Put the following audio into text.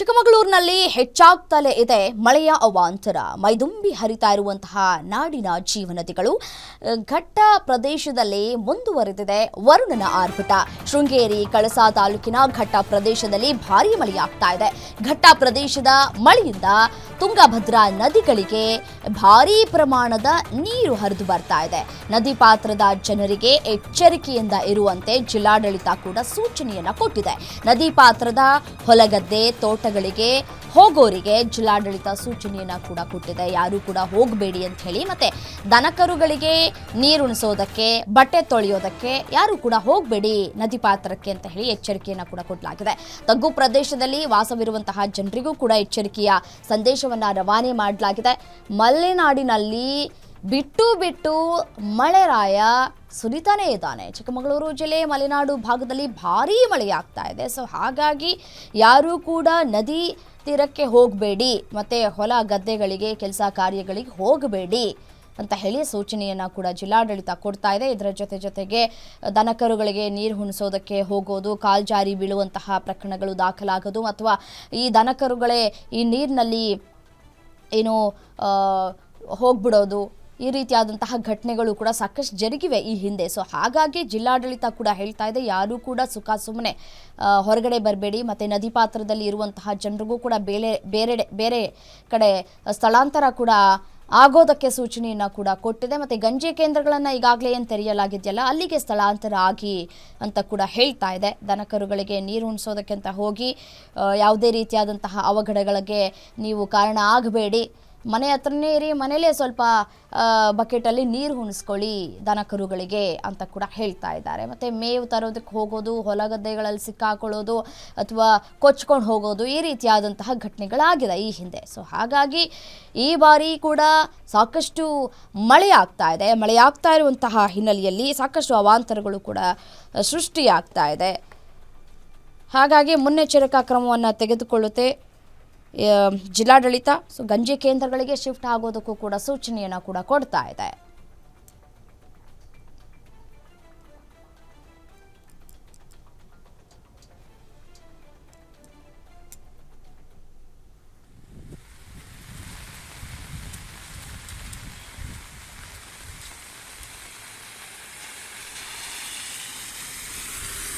ಚಿಕ್ಕಮಗಳೂರಿನಲ್ಲಿ ಹೆಚ್ಚಾಗ್ತಲೇ ಇದೆ ಮಳೆಯ ಅವಾಂತರ. ಮೈದುಂಬಿ ಹರಿತಾ ಇರುವಂತಹ ನಾಡಿನ ಜೀವನದಿಗಳು ಘಟ್ಟ ಪ್ರದೇಶದಲ್ಲಿ ಮುಂದುವರೆದಿದೆ. ವರುಣನ ಆರ್ಭಟ. ಶೃಂಗೇರಿ, ಕಳಸಾ ತಾಲೂಕಿನ ಘಟ್ಟ ಪ್ರದೇಶದಲ್ಲಿ ಭಾರೀ ಮಳೆಯಾಗ್ತಾ ಇದೆ. ಘಟ್ಟ ಪ್ರದೇಶದ ಮಳೆಯಿಂದ ತುಂಗಭದ್ರಾ ನದಿಗಳಿಗೆ ಭಾರೀ ಪ್ರಮಾಣದ ನೀರು ಹರಿದು ಬರ್ತಾ ಇದೆ. ನದಿ ಪಾತ್ರದ ಜನರಿಗೆ ಎಚ್ಚರಿಕೆಯಿಂದ ಇರುವಂತೆ ಜಿಲ್ಲಾಡಳಿತ ಕೂಡ ಸೂಚನೆಯನ್ನ ಕೊಟ್ಟಿದೆ. ನದಿ ಪಾತ್ರದ ಹೊಲಗದ್ದೆ ತೋಟಗಳಿಗೆ ಹೋಗೋರಿಗೆ ಜಿಲ್ಲಾಡಳಿತ ಸೂಚನೆಯನ್ನ ಕೂಡ ಕೊಟ್ಟಿದೆ. ಯಾರು ಕೂಡ ಹೋಗಬೇಡಿ ಅಂತ ಹೇಳಿ ಮತ್ತೆ ದನಕರುಗಳಿಗೆ ನೀರುಣಿಸೋದಕ್ಕೆ ಬಟ್ಟೆ ತೊಳೆಯೋದಕ್ಕೆ ಯಾರು ಕೂಡ ಹೋಗಬೇಡಿ ನದಿ ಪಾತ್ರಕ್ಕೆ ಅಂತ ಹೇಳಿ ಎಚ್ಚರಿಕೆಯನ್ನು ಕೂಡ ಕೊಡಲಾಗಿದೆ. ತಗ್ಗು ಪ್ರದೇಶದಲ್ಲಿ ವಾಸವಿರುವಂತಹ ಜನರಿಗೂ ಕೂಡ ಎಚ್ಚರಿಕೆಯ ಸಂದೇಶವನ್ನ ರವಾನೆ ಮಾಡಲಾಗಿದೆ. ಮಲೆನಾಡಿನಲ್ಲಿ ಬಿಟ್ಟು ಬಿಟ್ಟು ಮಳೆರಾಯ ಸುರಿತಾನೇ ಇದ್ದಾನೆ. ಚಿಕ್ಕಮಗಳೂರು ಜಿಲ್ಲೆ ಮಲೆನಾಡು ಭಾಗದಲ್ಲಿ ಭಾರೀ ಮಳೆಯಾಗ್ತಾ ಇದೆ. ಸೊ ಹಾಗಾಗಿ ಯಾರೂ ಕೂಡ ನದಿ ತೀರಕ್ಕೆ ಹೋಗಬೇಡಿ, ಮತ್ತು ಹೊಲ ಗದ್ದೆಗಳಿಗೆ, ಕೆಲಸ ಕಾರ್ಯಗಳಿಗೆ ಹೋಗಬೇಡಿ ಅಂತ ಹೇಳಿ ಸೂಚನೆಯನ್ನು ಕೂಡ ಜಿಲ್ಲಾಡಳಿತ ಕೊಡ್ತಾ ಇದೆ. ಇದರ ಜೊತೆ ಜೊತೆಗೆ ದನಕರುಗಳಿಗೆ ನೀರು ಹುಣಿಸೋದಕ್ಕೆ ಹೋಗೋದು ಕಾಲ್ಜಾರಿ ಬೀಳುವಂತಹ ಪ್ರಕರಣಗಳು ದಾಖಲಾಗೋದು, ಅಥವಾ ಈ ದನಕರುಗಳೇ ಈ ನೀರಿನಲ್ಲಿ ಏನು ಹೋಗ್ಬಿಡೋದು, ಈ ರೀತಿಯಾದಂತಹ ಘಟನೆಗಳು ಕೂಡ ಸಾಕಷ್ಟು ಜರುಗಿವೆ ಈ ಹಿಂದೆ. ಸೊ ಹಾಗಾಗಿ ಜಿಲ್ಲಾಡಳಿತ ಕೂಡ ಹೇಳ್ತಾ ಇದೆ, ಯಾರೂ ಕೂಡ ಸುಖ ಸುಮ್ಮನೆ ಹೊರಗಡೆ ಬರಬೇಡಿ, ಮತ್ತು ನದಿ ಪಾತ್ರದಲ್ಲಿ ಇರುವಂತಹ ಜನರಿಗೂ ಕೂಡ ಬೇರೆ ಬೇರೆ ಬೇರೆ ಕಡೆ ಸ್ಥಳಾಂತರ ಕೂಡ ಆಗೋದಕ್ಕೆ ಸೂಚನೆಯನ್ನು ಕೂಡ ಕೊಟ್ಟಿದೆ. ಮತ್ತು ಗಂಜಿ ಕೇಂದ್ರಗಳನ್ನು ಈಗಾಗಲೇ ಏನು ತೆರೆಯಲಾಗಿದೆಯಲ್ಲ, ಅಲ್ಲಿಗೆ ಸ್ಥಳಾಂತರ ಆಗಿ ಅಂತ ಕೂಡ ಹೇಳ್ತಾ ಇದೆ. ದನಕರುಗಳಿಗೆ ನೀರು ಉಣಿಸೋದಕ್ಕೆ ಅಂತ ಹೋಗಿ ಯಾವುದೇ ರೀತಿಯಾದಂತಹ ಅವಘಡಗಳಿಗೆ ನೀವು ಕಾರಣ ಆಗಬೇಡಿ. ಮನೆ ಹತ್ರನೇ ಇರಿ ಮನೇಲೇ ಸ್ವಲ್ಪ ಬಕೆಟಲ್ಲಿ ನೀರು ಹುಣಿಸ್ಕೊಳ್ಳಿ ದನ ಕರುಗಳಿಗೆ ಅಂತ ಕೂಡ ಹೇಳ್ತಾ ಇದ್ದಾರೆ. ಮತ್ತು ಮೇವು ತರೋದಕ್ಕೆ ಹೋಗೋದು, ಹೊಲ ಗದ್ದೆಗಳಲ್ಲಿ ಸಿಕ್ಕಾಕೊಳ್ಳೋದು ಅಥವಾ ಕೊಚ್ಕೊಂಡು ಹೋಗೋದು ಈ ರೀತಿಯಾದಂತಹ ಘಟನೆಗಳಾಗಿದೆ ಈ ಹಿಂದೆ. ಸೊ ಹಾಗಾಗಿ ಈ ಬಾರಿ ಕೂಡ ಸಾಕಷ್ಟು ಮಳೆ ಆಗ್ತಾ ಇದೆ. ಮಳೆ ಆಗ್ತಾ ಇರುವಂತಹ ಹಿನ್ನೆಲೆಯಲ್ಲಿ ಸಾಕಷ್ಟು ಅವಾಂತರಗಳು ಕೂಡ ಸೃಷ್ಟಿಯಾಗ್ತಾ ಇದೆ. ಹಾಗಾಗಿ ಮುನ್ನೆಚ್ಚರಿಕಾ ಕ್ರಮವನ್ನು ತೆಗೆದುಕೊಳ್ಳುತ್ತೆ. ಜಿಲ್ಲಾಡಳಿತ ಸೊ ಗಂಜಿ ಕೇಂದ್ರಗಳಿಗೆ ಶಿಫ್ಟ್ ಆಗೋದಕ್ಕೂ ಕೂಡ ಸೂಚನೆಯನ್ನು ಕೂಡ ಕೊಡ್ತಾ ಇದೆ.